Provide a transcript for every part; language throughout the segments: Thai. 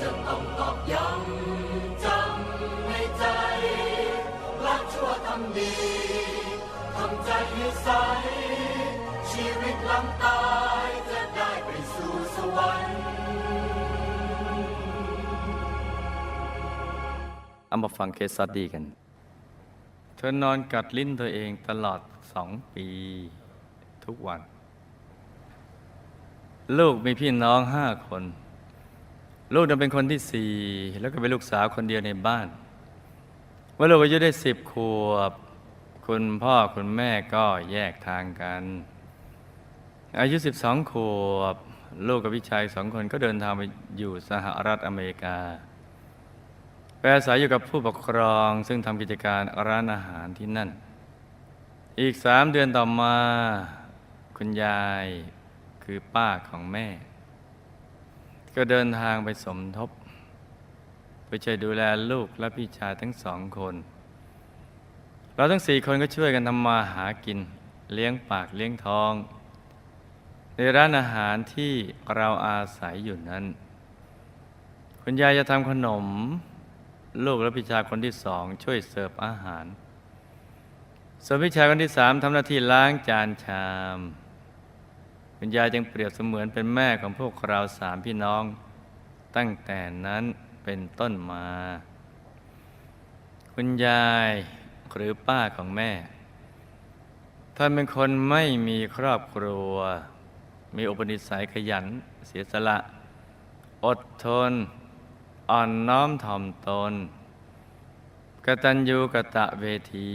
จะต้องตอกย้ำจำในใจละชั่วทำดีทำใจให้ใส ชีวิตหลังตายจะได้ไปสู่สวรรค์เอามาฟังเคสสดีกันเธอนอนกัดลิ้นตัวเองตลอดสองปี ทุกวัน ลูกมีพี่น้องห้าคน ลูกนั้นเป็นคนที่สี่แล้วก็เป็นลูกสาวคนเดียวในบ้านเมื่อลูกอายุได้สิบขวบ คุณพ่อคุณแม่ก็แยกทางกัน อายุสิบสองขวบ ลูกกับพี่ชายสองคนก็เดินทางไปอยู่สหรัฐอเมริกาไปอาศัยอยู่กับผู้ปกครองซึ่งทำกิจการร้านอาหารที่นั่น อีกสามเดือนต่อมา คุณยาย คือป้าของแม่ ก็เดินทางไปสมทบเพื่อช่วยดูแลลูกและพี่ชายทั้งสองคน เราทั้งสี่คนก็ช่วยกันทำมาหากิน เลี้ยงปากเลี้ยงท้อง ในร้านอาหารที่เราอาศัยอยู่นั้น คุณยายจะทำขนม ลูกและพี่ชายคนที่สองช่วยเสิร์ฟอาหารส่วนพี่ชายคนที่สามทำหน้าที่ล้างจานชาม คุณยายจึงเปรียบเสมือนเป็นแม่ของพวกเราสามพี่น้อง ตั้งแต่นั้นเป็นต้นมา คุณยายหรือป้าของแม่ ท่านเป็นคนไม่มีครอบครัว มีอุปนิสัยขยัน เสียสละ อดทน อ่อนน้อมถ่อมตนกตัญญูกะตะเวที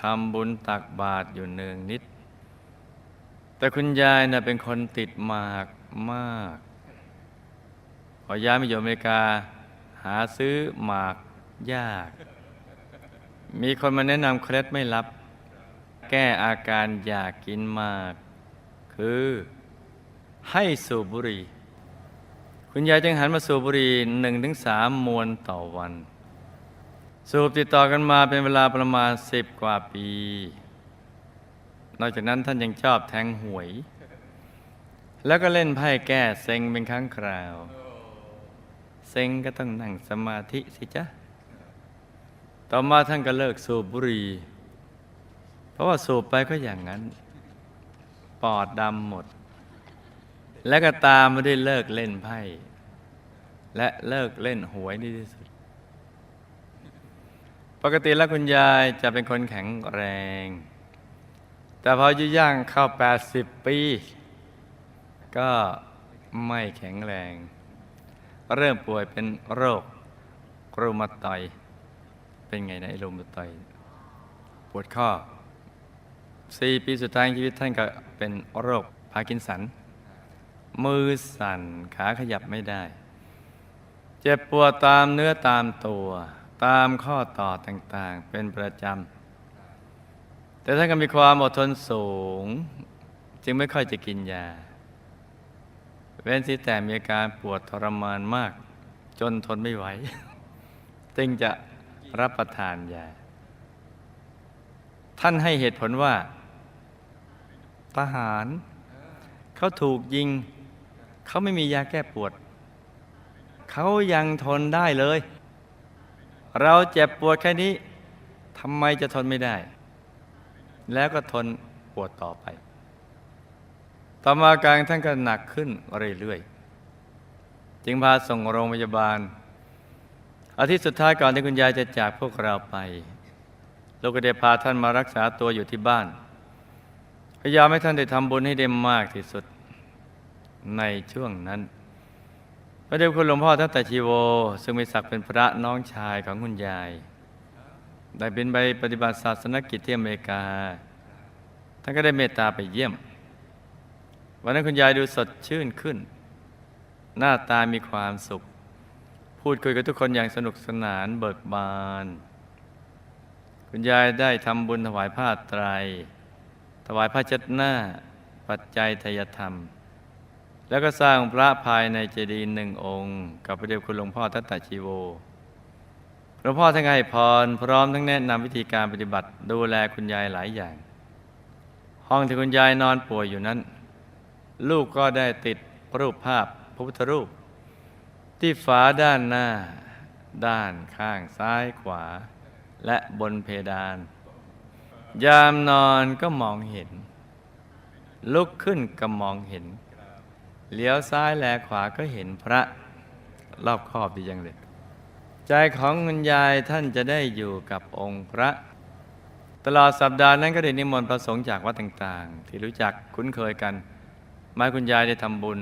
ทำบุญตักบาตรอยู่เนืองนิด แต่คุณยายน่ะเป็นคนติดหมากมาก พอย้ายมาอยู่อเมริกา หาซื้อหมากยาก มีคนมาแนะนำเคล็ดไม่ลับ แก้อาการอยากกินหมาก คือให้สูบบุหรี่คุณยายจึงหันมาสูบบุหรี่หนึ่งถึงสามมวนต่อวัน สูบติดต่อกันมาเป็นเวลาประมาณสิบกว่าปี นอกจากนั้นท่านยังชอบแทงหวย แล้วก็เล่นไพ่แก้เซ็งเป็นครั้งคราว เซ็งก็ต้องนั่งสมาธิสิจ๊ะ ต่อมาท่านก็เลิกสูบบุหรี่ เพราะว่าสูบไปก็อย่างนั้น ปอดดำหมด แล้วก็ตามมาด้เลิกเล่นไพ่ และเลิกเล่นหวยในที่สุด ปกติแล้วคุณยายจะเป็นคนแข็งแรง แต่พออายุย่างเข้า 80 ปี ก็ไม่แข็งแรง เริ่มป่วยเป็นโรครูมาตอย เป็นไงนะไอ้รูมาตอย ปวดข้อสี่ปีสุดท้ายชีวิตท่านก็เป็นโรคพาร์กินสัน มือสั่นขาขยับไม่ได้ เจ็บปวดตามเนื้อตามตัว ตามข้อต่อต่างๆ เป็นประจำ แต่ท่านก็มีความอดทนสูง จึงไม่ค่อยจะกินยา เว้นที่แต่มีอาการปวดทรมานมาก จนทนไม่ไหว จึงจะรับประทานยา ท่านให้เหตุผลว่า ทหารเขาถูกยิง เขาไม่มียาแก้ปวด เขายังทนได้เลย เราเจ็บปวดแค่นี้ทำไมจะทนไม่ได้ แล้วก็ทนปวดต่อไป ต่อมาการท่านก็หนักขึ้นเรื่อยๆ จึงพาส่งโรงพยาบาล อาทิตย์สุดท้ายก่อนที่คุณยายจะจากพวกเราไปเราก็ได้พาท่านมารักษาตัวอยู่ที่บ้าน พยายามให้ท่านได้ทำบุญให้ได้มากที่สุด ในช่วงนั้นพระเดชคุณหลวงพ่อทัตตชีโว ซึ่งมีศักดิ์เป็นพระน้องชายของคุณยาย ได้เป็นไปปฏิบัติศาสนกิจที่อเมริกา ท่านก็ได้เมตตาไปเยี่ยม วันนั้นคุณยายดูสดชื่นขึ้น หน้าตามีความสุข พูดคุยกับทุกคนอย่างสนุกสนานเบิกบาน คุณยายได้ทำบุญถวายผ้าไตร ถวายผ้าเช็ดหน้า ปัจจัยทายธรรม แล้วก็สร้างพระภายในเจดีย์หนึ่งองค์ กับพระเดชคุณหลวงพ่อทัตตชีโว หลวงพ่อทั้งให้พรพร้อมทั้งแนะนำวิธีการปฏิบัติดูแลคุณยายหลายอย่าง ห้องที่คุณยายนอนป่วยอยู่นั้น ลูกก็ได้ติดรูปภาพพระพุทธรูป ที่ฝาด้านหน้า ด้านข้างซ้ายขวา และบนเพดาน ยามนอนก็มองเห็น ลุกขึ้นก็มองเห็นเลี้ยวซ้ายแลขวาก็เห็นพระรอบครอบดีจังเลย ใจของคุณยายท่านจะได้อยู่กับองค์พระ ตลอดสัปดาห์นั้นก็ได้นิมนต์พระสงฆ์จากวัดต่างๆ ที่รู้จักคุ้นเคยกันมาคุณยายได้ทำบุญ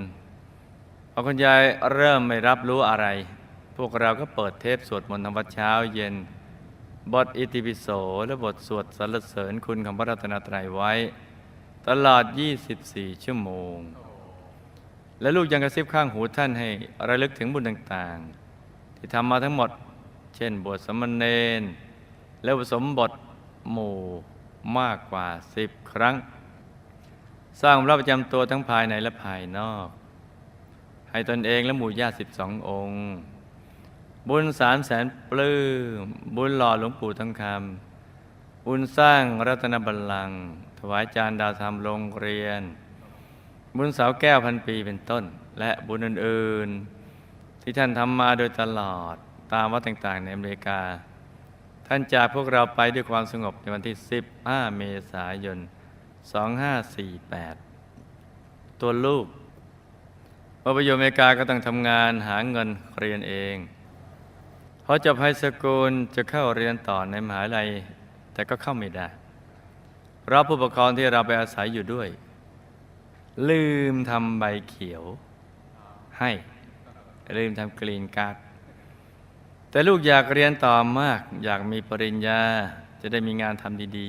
พอคุณยายเริ่มไม่รับรู้อะไร พวกเราก็เปิดเทปสวดมนต์ธรรมวัดเช้าเย็น บทอิติปิโสและบทสวดสรรเสริญคุณของพระรัตนตรัยไว้ ตลอด 24 ชั่วโมง และลูกยังกระซิบข้างหูท่านให้ระลึกถึงบุญต่างๆ ที่ทำมาทั้งหมด เช่นบวชสมณเณรและอุปสมบทหมู่มากกว่า10ครั้ง สร้างพระประจำตัวทั้งภายในและภายนอก ให้ตนเองและหมู่ญาติ12ององค์ บุญสามแสนปลื้มบุญหล่อหลวงปู่ทองคำบุญสร้างรัตนบัลลังก์ถวายจานดาวธรรมโรงเรียน บุญเสาแก้วพันปีเป็นต้น และบุญอื่นๆ ที่ท่านทำมาโดยตลอดตามวัดต่างๆ ในอเมริกา ท่านจากพวกเราไปด้วยความสงบในวันที่ 15 เมษายน 2548 ตัวลูกเมื่อไปอยู่อเมริกาก็ต้องทำงานหาเงินเรียนเองพอจบไฮสคูลจะเข้าเรียนต่อในมหาลัย แต่ก็เข้าไม่ได้เราผู้ปกครองที่เราไปอาศัยอยู่ด้วย ลืมทำใบเขียวให้ ลืมทำกรีนการ์ดแต่ลูกอยากเรียนต่อมาก อยากมีปริญญาจะได้มีงานทำดี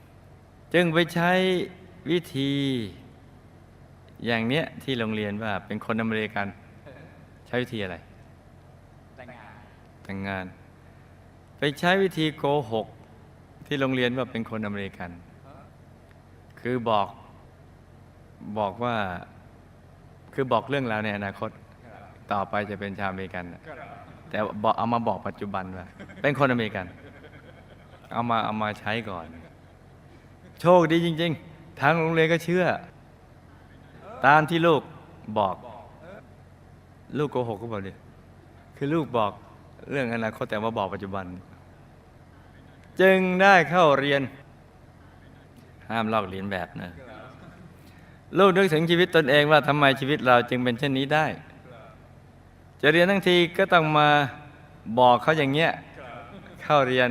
ๆ จึงไปใช้วิธีอย่างเนี้ยที่โรงเรียนว่าเป็นคนอเมริกัน ใช้วิธีอะไร แต่งงานไปใช้วิธีโกหก ที่โรงเรียนว่าเป็นคนอเมริกัน คือบอกบอกว่า คือบอกเรื่องราวในอนาคต ต่อไปจะเป็นชาวอเมริกัน แต่บอกเอามาบอกปัจจุบันว่าเป็นคนอเมริกัน เอามาเอามาใช้ก่อน โชคดีจริง ๆ ทางโรงเรียนก็เชื่อ ตามที่ลูกบอก ลูกโกหกก็บอกดิคือลูกบอกเรื่องอนาคตแต่ว่าบอกปัจจุบัน จึงได้เข้าเรียน ห้ามลอกเลียนแบบนะลูกนึกถึงชีวิตตนเองว่าทำไมชีวิตเราจึงเป็นเช่นนี้ได้ จะเรียนทั้งทีก็ต้องมาบอกเขาอย่างเงี้ยเข้าเรียน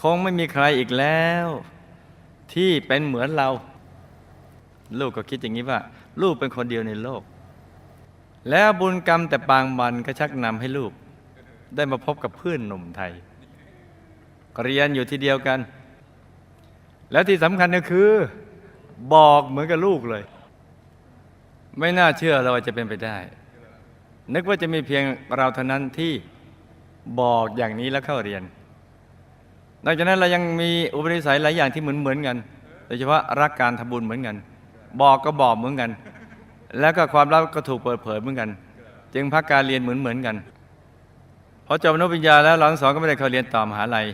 คงไม่มีใครอีกแล้ว ที่เป็นเหมือนเรา ลูกก็คิดอย่างนี้ว่า ลูกเป็นคนเดียวในโลก แล้วบุญกรรมแต่ปางบันก็ชักนำให้ลูก ได้มาพบกับเพื่อนหนุ่มไทยเรียนอยู่ที่เดียวกัน แล้วที่สำคัญก็คือ บอกเหมือนกับลูกเลย ไม่น่าเชื่อเราว่าจะเป็นไปได้ นึกว่าจะมีเพียงเราเท่านั้นที่บอกอย่างนี้แล้วเข้าเรียน นอกจากนั้นเรายังมีอุปนิสัยหลายอย่างที่เหมือนเหมือนกัน โดยเฉพาะรักการทำบุญเหมือนกัน บอกก็บอกเหมือนกัน แล้วก็ความลับก็ถูกเปิดเผยเหมือนกัน จึงพักการเรียนเหมือนเหมือนกันพอจบนุปริญญาแล้วเราทั้งสองก็ไม่ได้เข้าเรียนต่อมหาลัย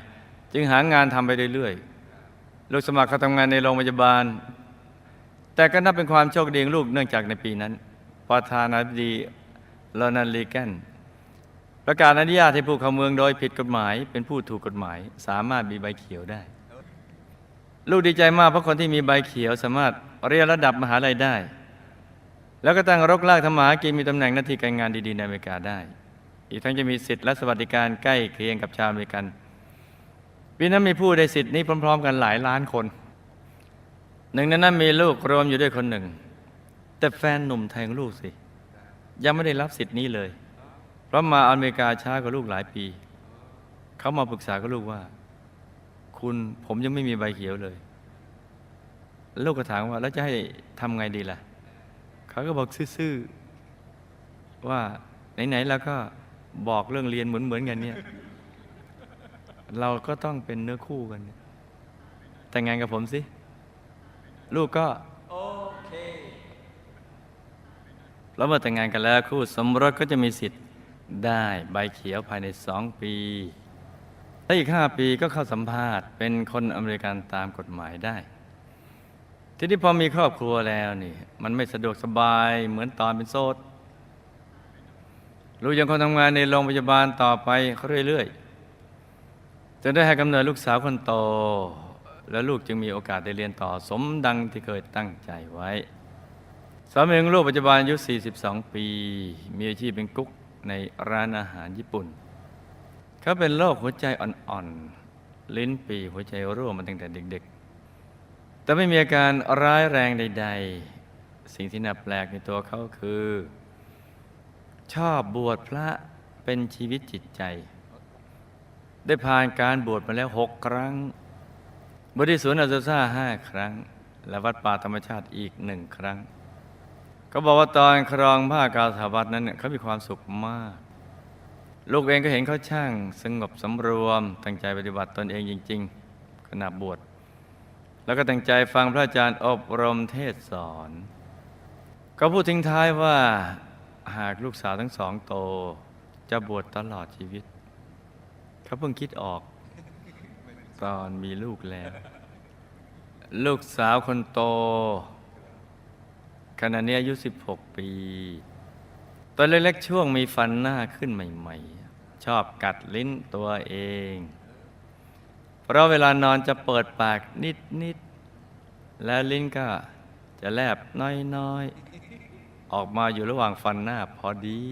จึงหางานทำไปเรื่อยๆ ลูกสมัครเข้าทำงานในโรงพยาบาล แต่ก็นับเป็นความโชคดีของลูกเนื่องจากในปีนั้นประธานาธิบดี โรนันลีแกนประกาศอนุญาตให้ผู้เข้าเมืองโดยผิดกฎหมาย เป็นผู้ถูกกฎหมาย สามารถมีใบเขียวได้ ลูกดีใจมากเพราะคนที่มีใบเขียวสามารถเรียนระดับมหาลัยได้ แล้วก็ตั้งรกรากทำมาหากินมีตำแหน่งหน้าที่การงานดีๆในอเมริกาได้ อีกทั้งจะมีสิทธิและสวัสดิการใกล้เคียงกับชาวอเมริกันปีนั้นมีผู้ได้สิทธินี้พร้อม ๆ กันหลายล้านคน หนึ่งในนั้นมีลูกรวมอยู่ด้วยคนหนึ่ง แต่แฟนหนุ่มไทงลูกสิ ยังไม่ได้รับสิทธิ์นี้เลย เพราะมาอเมริกาช้ากว่าลูกหลายปี เขามาปรึกษากับลูกว่า คุณผมยังไม่มีใบเขียวเลย ลูกก็ถามว่าแล้วจะให้ทำไงดีล่ะ เขาก็บอกซื่อๆว่าไหนๆแล้วก็บอกเรื่องเรียนเหมือนๆกันเนี่ย เราก็ต้องเป็นเนื้อคู่กัน แต่งงานกับผมสิ ลูกก็ โอเค แล้วเมื่อแต่งงานกันแล้วคู่สมรสก็จะมีสิทธิ์ได้ใบเขียวภายในสองปีถ้าอีกห้าปีก็เข้าสัมภาษณ์เป็นคนอเมริกันตามกฎหมายได้ ทีนี้พอมีครอบครัวแล้วนี่ มันไม่สะดวกสบายเหมือนตอนเป็นโสดลูกยังคงทำงานในโรงพยาบาลต่อไปเรื่อยๆจนได้ให้กำเนิดลูกสาวคนโต และลูกจึงมีโอกาสได้เรียนต่อสมดังที่เคยตั้งใจไว้ สามีของลูกปัจจุบันอายุ 42 ปี มีอาชีพเป็นกุ๊กในร้านอาหารญี่ปุ่น เขาเป็นโรคหัวใจอ่อนๆ ลิ้นปีหัวใจรั่วมาตั้งแต่เด็กๆ แต่ไม่มีอาการร้ายแรงใด ๆ สิ่งที่น่าแปลกในตัวเขาคือ ชอบบวชพระเป็นชีวิตจิตใจ ได้ผ่านการบวชมาแล้วหกครั้งบวชที่สวนอาซาซ่าห้าครั้ง และวัดป่าธรรมชาติอีกหนึ่งครั้ง เขาบอกว่าตอนครองผ้ากาสาวัดนั้นเนี่ยเขามีความสุขมาก ลูกเองก็เห็นเขาช่างสงบสำรวม ตั้งใจปฏิบัติตนเองจริง ๆ ขณะบวช แล้วก็ตั้งใจฟังพระอาจารย์อบรมเทศสอน ก็พูดทิ้งท้ายว่าหากลูกสาวทั้งสองโต จะบวชตลอดชีวิต เขาเพิ่งคิดออก ตอนมีลูกแล้ว ลูกสาวคนโต ขณะนี้อายุ 16 ปีตอนเล็กๆช่วงมีฟันหน้าขึ้นใหม่ ๆ ชอบกัดลิ้นตัวเอง เพราะเวลานอนจะเปิดปากนิด ๆ แล้วลิ้นก็จะแลบน้อย ๆ ออกมาอยู่ระหว่างฟันหน้าพอดี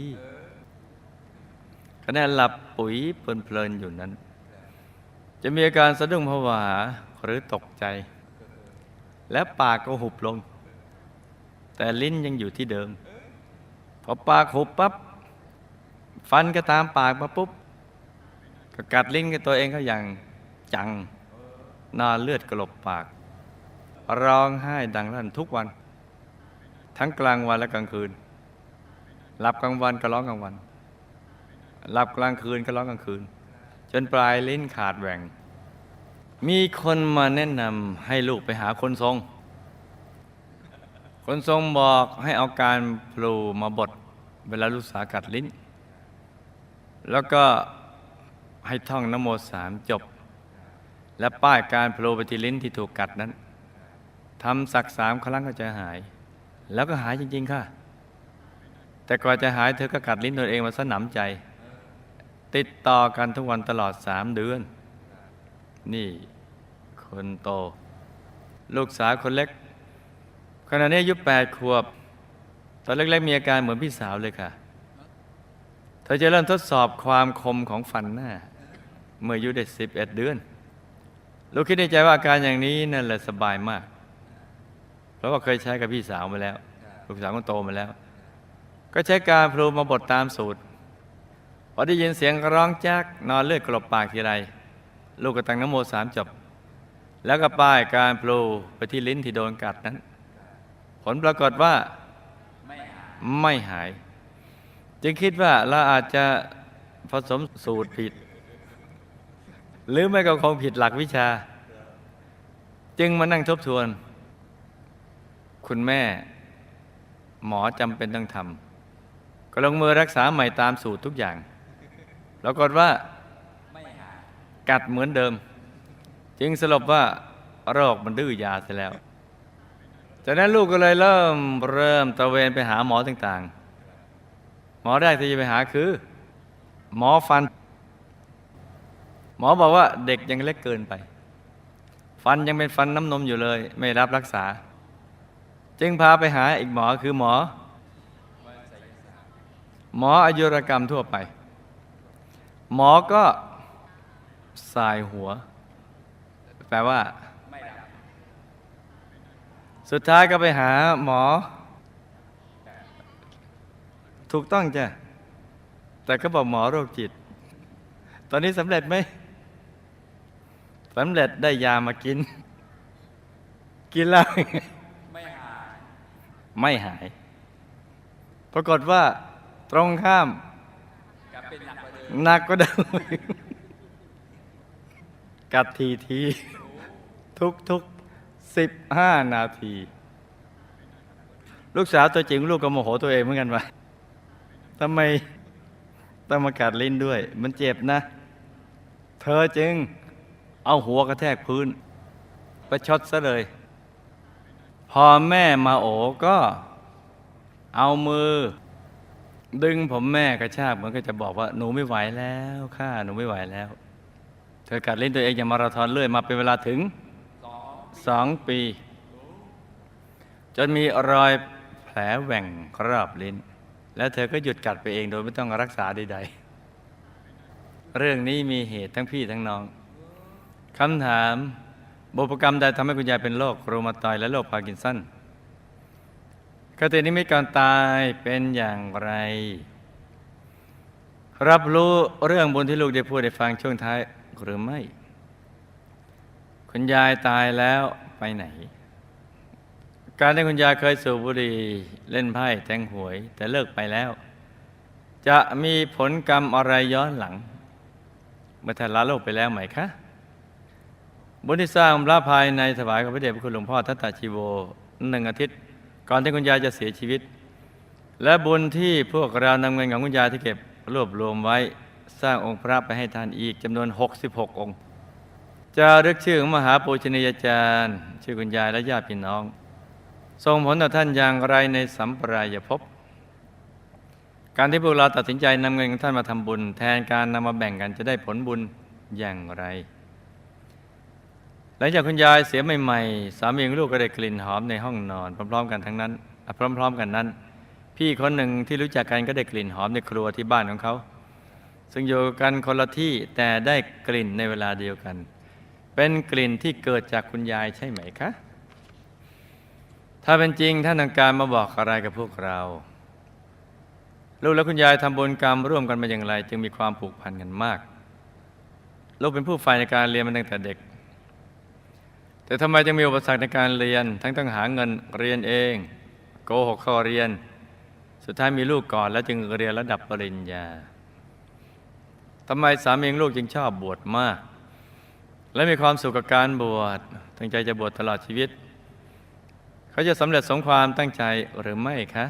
ขณะหลับปุ๋ยเพลินๆอยู่นั้น จะมีอาการสะดุ้งผวาหรือตกใจ และปากก็หุบลง แต่ลิ้นยังอยู่ที่เดิม พอปากหุบปั๊บฟันก็ตามปากมาปุ๊บก็กัดลิ้นกับตัวเองเขาอย่างจังนอนเลือดกลบปาก ร้องไห้ดังลั่นทุกวัน ทั้งกลางวันและกลางคืน หลับกลางวันก็ร้องกลางวัน หลับกลางคืนก็ร้องกลางคืน จนปลายลิ้นขาดแหว่ง มีคนมาแนะนำให้ลูกไปหาคนทรง คนทรงบอกให้เอาการพลูมาบดเวลาลูกสากัดลิ้น แล้วก็ให้ท่องนโมสามจบ และป้ายการพลูไปที่ลิ้นที่ถูกกัดนั้นทำสักสามครั้งก็จะหาย แล้วก็หายจริง ๆ ค่ะ แต่กว่าจะหายเธอก็กัดลิ้นตัวเองมาสนำใจ ติดต่อกันทุกวันตลอดสามเดือน นี่คนโต ลูกสาวคนเล็ก ขณะนี้อายุแปดขวบ ตอนเล็กๆมีอาการเหมือนพี่สาวเลยค่ะ เธอจะเริ่มทดสอบความคมของฟันหน้า เมื่ออายุได้สิบเอ็ดเดือน ลูกคิดในใจว่าอาการอย่างนี้นั่นแหละสบายมาก เพราะว่าเคยใช้กับพี่สาวมาแล้ว ลูกสาวคนโตมาแล้ว ก็ใช้การพลูมาบดตามสูตรพอได้ยินเสียงร้องแจ๊กนอนเลือดกลบปากทีไร ลูกก็ตั้งนโมสามจบ แล้วก็ป้ายการพลูไปที่ลิ้นที่โดนกัดนั้น ผลปรากฏว่าไม่หาย จึงคิดว่าเราอาจจะผสมสูตรผิด หรือไม่ก็คงผิดหลักวิชา จึงมานั่งทบทวน คุณแม่ หมอจำเป็นต้องทำก็ลงมือรักษาใหม่ตามสูตรทุกอย่างปรากฏว่ากัดเหมือนเดิม จึงสรุปว่าโรคมันดื้อยาเสียแล้ว จากนั้นลูกก็เลยเริ่มเริ่มตระเวนไปหาหมอต่างๆ หมอแรกที่จะไปหาคือ หมอฟัน หมอบอกว่าเด็กยังเล็กเกินไป ฟันยังเป็นฟันน้ำนมอยู่เลย ไม่รับรักษา จึงพาไปหาอีกหมอคือหมอ หมออายุรกรรมทั่วไป หมอก็สายหัว แปลว่า สุดท้ายก็ไปหาหมอ ถูกต้องจ้ะ แต่ก็บอกหมอโรคจิต ตอนนี้สำเร็จไหมสำเร็จได้ยามากิน กินแล้ว ไม่หาย ไม่หาย ปรากฏว่า ตรงข้ามหนักก็เดิมกัดทีที ทุกทุก สิบห้านาที ลูกสาวตัวจริงลูกก็โมโหตัวเองเหมือนกันว่าทำไมต้องมากัดลิ้นด้วย มันเจ็บนะ เธอจึงเอาหัวกระแทกพื้น ประชดซะเลย พอแม่มาโอก็เอามือ ดึงผมแม่กระชากมันก็จะบอกว่าหนูไม่ไหวแล้วค่ะหนูไม่ไหวแล้ว เธอกัดลิ้นตัวเองอย่างมาราธอนเลื่อยมาเป็นเวลาถึง สองปี จนมีรอยแผลแหว่งครอบลิ้น แล้วเธอก็หยุดกัดไปเองโดยไม่ต้องรักษาใดๆ เรื่องนี้มีเหตุทั้งพี่ทั้งน้องคำถามบุพกรรมใดทำให้คุณยายเป็นโรคโรมาตอยด์และโรคพาร์กินสันกตินิมิตการตายเป็นอย่างไร รับรู้เรื่องบุญที่ลูกได้พูดได้ฟังช่วงท้ายหรือไม่ คุณยายตายแล้วไปไหน การที่คุณยายเคยสูบบุหรี่เล่นไพ่แทงหวย แต่เลิกไปแล้ว จะมีผลกรรมอะไรย้อนหลัง เมื่อท่านละโลกไปแล้วไหมคะบุญที่สร้างพระภายในถวายกับพระเดชพระคุณหลวงพ่อทัตตาชีโวหนึ่งอาทิตย์ ก่อนที่คุณยายจะเสียชีวิต และบุญที่พวกเรานำเงินของคุณยายที่เก็บรวบรวมไว้สร้างองค์พระไปให้ท่านอีกจำนวน 66 องค์ จะรึกชื่อของมหาปูชนียาจารย์ ชื่อคุณยายและญาติพี่น้องส่งผลต่อท่านอย่างไรในสัมปรายภพการที่พวกเราตัดสินใจนำเงินของท่านมาทำบุญ แทนการนำมาแบ่งกันจะได้ผลบุญอย่างไร หลังจากคุณยายเสียใหม่ๆสามีของลูกก็ได้กลิ่นหอมในห้องนอนพร้อมๆกันทั้งนั้นพร้อม ๆ กันนั้น พี่คนหนึ่งที่รู้จักกันก็ได้กลิ่นหอมในครัวที่บ้านของเขา ซึ่งอยู่กันคนละที่แต่ได้กลิ่นในเวลาเดียวกัน เป็นกลิ่นที่เกิดจากคุณยายใช่ไหมคะ ถ้าเป็นจริงท่านทางการมาบอกอะไรกับพวกเรา ลูกและคุณยายทำบุญกรรมร่วมกันมาอย่างไร จึงมีความผูกพันกันมาก ลูกเป็นผู้ใฝ่ในการเรียนมาตั้งแต่เด็ก แต่ทำไมจึงมีอุปสรรคในการเรียน ทั้งต้องหาเงินเรียนเอง โกหกข้อเรียน สุดท้ายมีลูกก่อน แล้วจึงเรียนระดับปริญญาทำไมสามีของลูกจึงชอบบวชมาก และมีความสุขกับการบวชตั้งใจจะบวชตลอดชีวิต เขาจะสำเร็จสมความตั้งใจหรือไม่คะ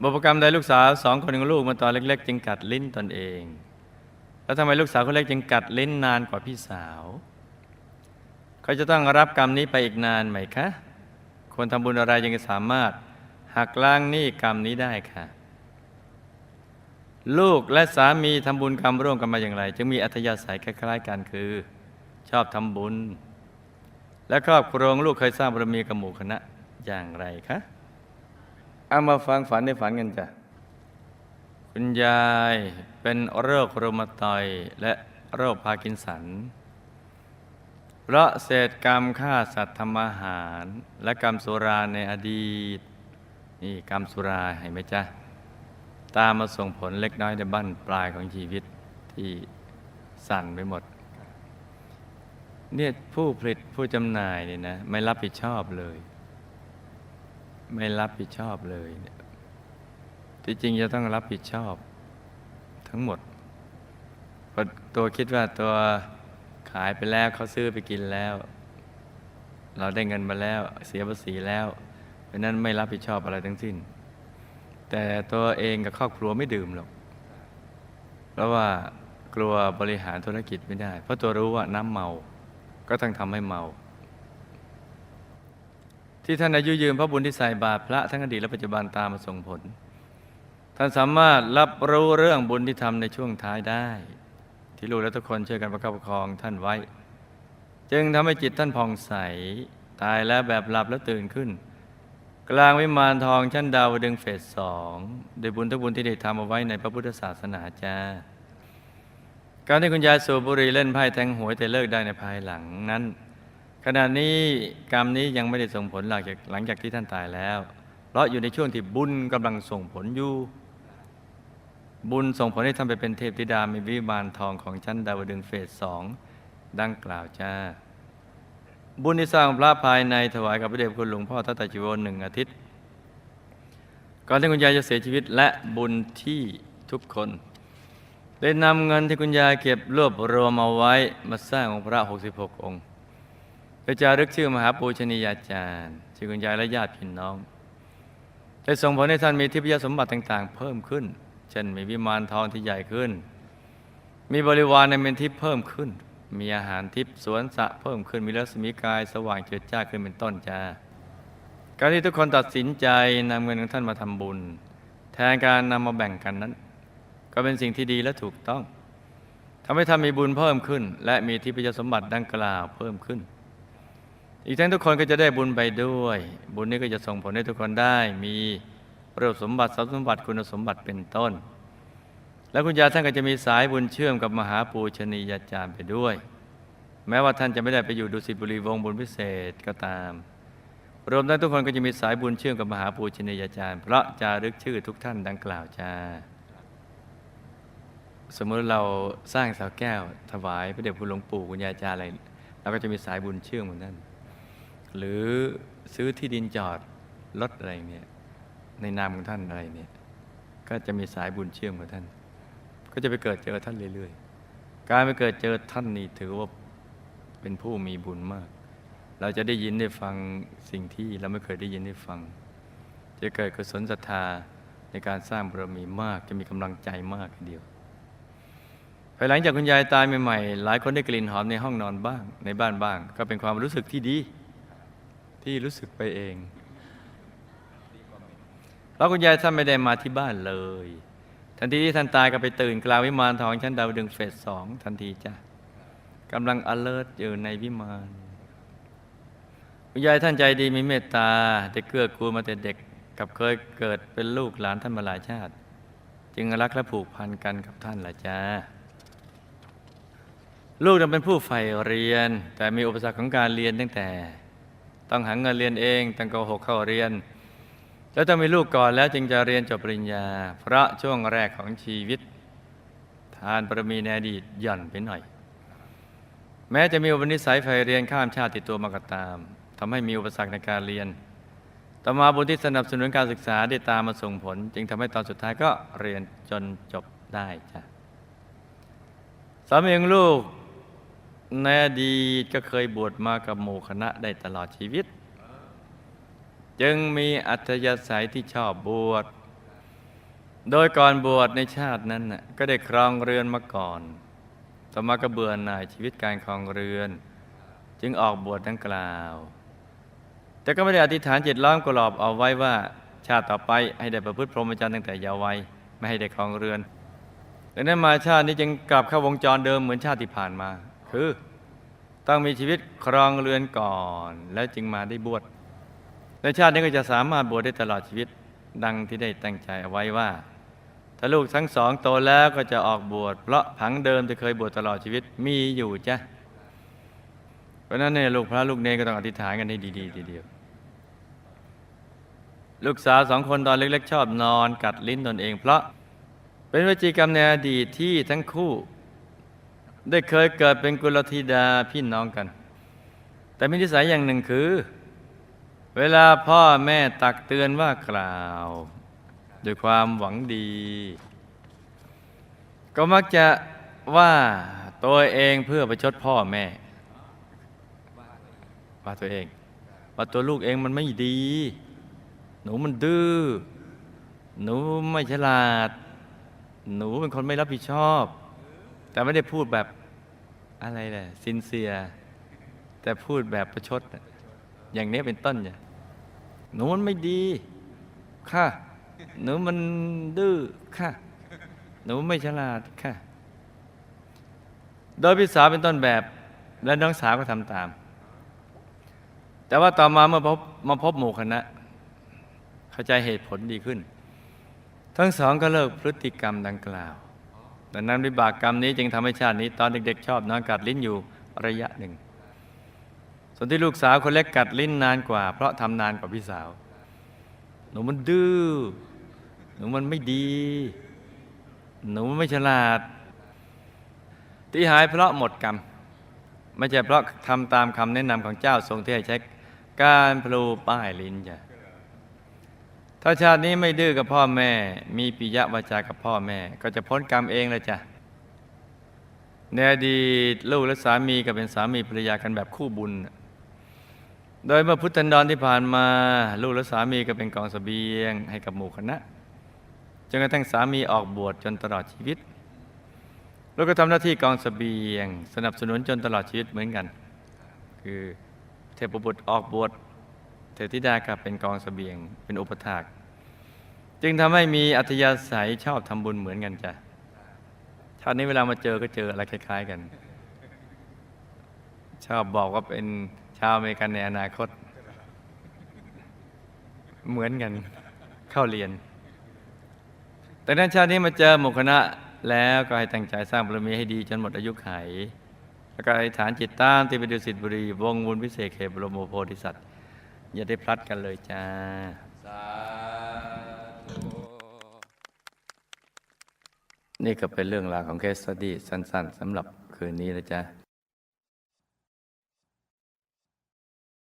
บุพกรรมใดลูกสาวสองคนของลูกมาตอนเล็ก ๆ จึงกัดลิ้นตนเอง แล้วทำไมลูกสาวคนเล็กจึงกัดลิ้นนานกว่าพี่สาว เขาจะต้องรับกรรมนี้ไปอีกนานไหมคะควรทำบุญอะไรยังจะสามารถหักล้างหนี้กรรมนี้ได้ค่ะ ลูกและสามีทำบุญกรรมร่วมกันมาอย่างไร จึงมีอัธยาศัยคล้ายๆกันคือ ชอบทำบุญ และครอบครองลูกเคยสร้างบารมีกับหมู่คณะอย่างไรคะเอามาฟังฝันในฝันกันจ้ะคุณยายเป็นโรคโรมาตอยและโรคพาร์กินสัน เพราะเศษกรรมฆ่าสัตว์ทำอาหาร และกรรมสุราในอดีต นี่กรรมสุราเห็นไหมจ๊ะ ตามมาส่งผลเล็กน้อยในบั้นปลายของชีวิตที่สั่นไปหมด เนี่ยผู้ผลิตผู้จำหน่ายเนี่ยนะไม่รับผิดชอบเลย ไม่รับผิดชอบเลยเนี่ยที่จริงจะต้องรับผิดชอบ ทั้งหมดเพราะตัวคิดว่าตัวขายไปแล้วเขาซื้อไปกินแล้ว เราได้เงินมาแล้วเสียภาษีแล้ว เพราะนั้นไม่รับผิดชอบอะไรทั้งสิ้น แต่ตัวเองกับครอบครัวไม่ดื่มหรอก เพราะว่ากลัวบริหารธุรกิจไม่ได้ เพราะตัวรู้ว่าน้ำเมา ก็ต้องทำให้เมา ที่ท่านอายุยืนพระบุญที่ใส่บาตรพระทั้งอดีตและปัจจุบันตามมาส่งผล ท่านสามารถรับรู้เรื่องบุญที่ทำในช่วงท้ายได้ ที่ลูกและทุกคนช่วยกันประคับประคองท่านไว้ จึงทำให้จิตท่านผ่องใส ตายแล้วแบบหลับแล้วตื่นขึ้น กลางวิมานทองชั้นดาวดึงเฟสสองโดยบุญทุกบุญที่ได้ทำเอาไว้ในพระพุทธศาสนาจ้าการที่คุณยายสูบบุหรี่เล่นไพ่แทงหวยแต่เลิกได้ในภายหลังนั้น ขณะนี้กรรมนี้ยังไม่ได้ส่งผลหลังจากหลังจากที่ท่านตายแล้ว เพราะอยู่ในช่วงที่บุญกำลังส่งผลอยู่ บุญส่งผลให้ท่านไปเป็นเทพธิดามีวิมานทองของชั้นดาวดึงเฟสสองดังกล่าวจ้า บุญที่สร้างพระภายในถวายกับพระเดชคุณหลวงพ่อทัตตจิโวหนึ่งอาทิตย์ ก่อนที่คุณยายจะเสียชีวิตและบุญที่ทุกคนได้นำเงินที่คุณยายเก็บรวบรวมเอาไว้มาสร้างองค์พระ 66 องค์โดยจารึกชื่อมหาปูชนียาจารย์ชื่อคุณยายและญาติพี่น้องได้ส่งผลให้ท่านมีทิพยสมบัติต่างๆ เพิ่มขึ้น เช่นมีวิมานทองที่ใหญ่ขึ้น มีบริวารในเป็นทิพเพิ่มขึ้น มีอาหารทิพย์สวนสะเพิ่มขึ้นมีรัศมีกายสว่างเจิดจ้าขึ้นเป็นต้นจ้าการที่ทุกคนตัดสินใจนำเงินของท่านมาทำบุญ แทนการนำมาแบ่งกันนั้น ก็เป็นสิ่งที่ดีและถูกต้องทำให้ท่านมีบุญเพิ่มขึ้น และมีทิพยสมบัติดังกล่าวเพิ่มขึ้น อีกทั้งทุกคนก็จะได้บุญไปด้วย บุญนี้ก็จะส่งผลให้ทุกคนได้มีรูปสมบัติทรัพย์สมบัติคุณสมบัติเป็นต้น และคุณยายท่านก็จะมีสายบุญเชื่อมกับมหาปูชนียาจารย์ไปด้วย แม้ว่าท่านจะไม่ได้ไปอยู่ดุสิตบุรีวงบุญพิเศษก็ตาม รวมทั้งทุกคนก็จะมีสายบุญเชื่อมกับมหาปูชนียาจารย์ เพราะจารึกชื่อทุกท่านดังกล่าวจ้าสมมติเราสร้างเสาแก้ว ถวายพระเดชคุณหลวงปู่คุณยายจารย์อะไรเราก็จะมีสายบุญเชื่อมเหมือนนั่นหรือซื้อที่ดินจอดรถอะไรเนี่ยในนามของท่านอะไรเนี่ยก็จะมีสายบุญเชื่อมกับท่าน ก็จะไปเกิดเจอท่านเรื่อยๆ การไปเกิดเจอท่านนี่ถือว่าเป็นผู้มีบุญมาก เราจะได้ยินได้ฟังสิ่งที่เราไม่เคยได้ยินได้ฟัง จะเกิดกุศลศรัทธาในการสร้างบารมีมากจะมีกำลังใจมากทีเดียวภายหลังจากคุณยายตายใหม่ๆ หลายคนได้กลิ่นหอมในห้องนอนบ้าง ในบ้านบ้าง ก็เป็นความรู้สึกที่ดี ที่รู้สึกไปเองเพราะคุณยายท่านไม่ได้มาที่บ้านเลย ทันทีที่ท่านตายก็ไปตื่นกลางวิมานทองชั้นดาวดึงเฟสสองทันทีจ้ะกำลัง alert อยู่ในวิมานคุณยายท่านใจดีมีเมตตาได้เกื้อกูลมาแต่เด็กกับเคยเกิดเป็นลูกหลานท่านมาหลายชาติ จึงรักและผูกพันกันกับท่านละจ้าลูกนั้นเป็นผู้ใฝ่เรียน แต่มีอุปสรรคของการเรียนตั้งแต่ ต้องหาเงินเรียนเองตั้งกหกเข้าเรียน แล้วต้องมีลูกก่อนแล้วจึงจะเรียนจบปริญญา เพราะช่วงแรกของชีวิต ทานปรมีในอดีตหย่อนไปหน่อย แม้จะมีอุปนิสัยใฝ่เรียนข้ามชาติติดตัวมาก็ตามทำให้มีอุปสรรคในการเรียน ต่อมาบุญที่สนับสนุนการศึกษาได้ตามมาส่งผล จึงทำให้ตอนสุดท้ายก็เรียนจนจบได้จ้ะสามีของลูกในอดีตก็เคยบวชมากับหมู่คณะได้ตลอดชีวิต จึงมีอัธยาศัยที่ชอบบวช โดยก่อนบวชในชาตินั้นก็ได้ครองเรือนมาก่อน ต่อมาก็เบื่อหน่ายชีวิตการครองเรือน จึงออกบวชดังกล่าว แต่ก็ไม่ได้อธิษฐานจิตล้อมกรอบเอาไว้ว่า ชาติต่อไปให้ได้ประพฤติพรหมจรรย์ตั้งแต่เยาว์วัยไม่ให้ได้ครองเรือนดังนั้นมาชาตินี้จึงกลับเข้าวงจรเดิมเหมือนชาติที่ผ่านมา คือต้องมีชีวิตครองเรือนก่อน แล้วจึงมาได้บวช ในชาตินี้ก็จะสามารถบวชได้ตลอดชีวิตดังที่ได้ตั้งใจเอาไว้ว่า ถ้าลูกทั้งสองโตแล้วก็จะออกบวชเพราะผังเดิมที่เคยบวชตลอดชีวิตมีอยู่จ้ะเพราะนั้นเนี่ยลูกพระลูกเนก็ต้องอธิษฐานกันให้ดีๆทีเดียวลูกสาวสองคนตอนเล็กๆชอบนอนกัดลิ้นตนเอง เพราะเป็นวจีกรรมในอดีตที่ทั้งคู่ ได้เคยเกิดเป็นกุลธิดาพี่น้องกัน แต่มีนิสัยอย่างหนึ่งคือ เวลาพ่อแม่ตักเตือนว่ากล่าว ด้วยความหวังดี ก็มักจะว่าตัวเองเพื่อประชดพ่อแม่ ว่าตัวเอง ว่าตัวลูกเองมันไม่ดี หนูมันดื้อ หนูไม่ฉลาด หนูเป็นคนไม่รับผิดชอบ แต่ไม่ได้พูดแบบอะไรเลยซินเซีย แต่พูดแบบประชดนะ อย่างนี้เป็นต้นเนี่ยหนูมันไม่ดี ค่ะ หนูมันดื้อค่ะ หนูไม่ฉลาดค่ะ โดยพี่สาวเป็นต้นแบบ และน้องสาวก็ทำตาม แต่ว่าต่อมาเมื่อพบมาพบหมู่คณะ เข้าใจเหตุผลดีขึ้น ทั้งสองก็เลิกพฤติกรรมดังกล่าวดังนั้นวิบากกรรมนี้จึงทำให้ชาตินี้ ตอนเด็กๆชอบนอนกัดลิ้นอยู่ระยะหนึ่ง ส่วนที่ลูกสาวคนเล็กกัดลิ้นนานกว่า เพราะทำนานกว่าพี่สาว หนูมันดื้อ หนูมันไม่ดี หนูมันไม่ฉลาด ที่หายเพราะหมดกรรม ไม่ใช่เพราะทำตามคำแนะนำของเจ้าทรงที่ให้ใช้การพลูป้ายลิ้นจ้ะถ้าชาตินี้ไม่ดื้อกับพ่อแม่ มีปิยวาจากับพ่อแม่ ก็จะพ้นกรรมเองเลยจ้ะในอดีตลูกและสามีก็เป็นสามีภรรยากันแบบคู่บุญ โดยเมื่อพุทธันดรที่ผ่านมา ลูกและสามีก็เป็นกองสเสบียงให้กับหมู่คณะจนกระทั่งสามีออกบวชจนตลอดชีวิต ลูกก็ทำหน้าที่กองสเสบียง สนับสนุนจนตลอดชีวิตเหมือนกัน คือเทพบุตรออกบวชเทวธิดากลับเป็นกองเสบียง เป็นอุปถากจึงทำให้มีอัธยาศัยชอบทำบุญเหมือนกันจ้ะชาตินี้เวลามาเจอก็เจออะไรคล้าย ๆ กัน ชอบบอกว่าเป็นาวอเมริกันในอนาคต เหมือนกันเข้าเรียน แต่นั้นชาตินี้มาเจอหมู่คณะแล้วก็ให้ตั้งใจสร้างบารมีให้ดีจนหมดอายุไข แล้วก็อธิษฐานจิตตามที่ไปดุสิตบุรี วงวุญวิเศษเขตบรมโพธิสัตว์ อย่าได้พลัดกันเลยจ้าสานี่ก็เป็นเรื่องราวของเคสสตดี้สั้น ๆสำหรับคืนนี้นะจ๊ะ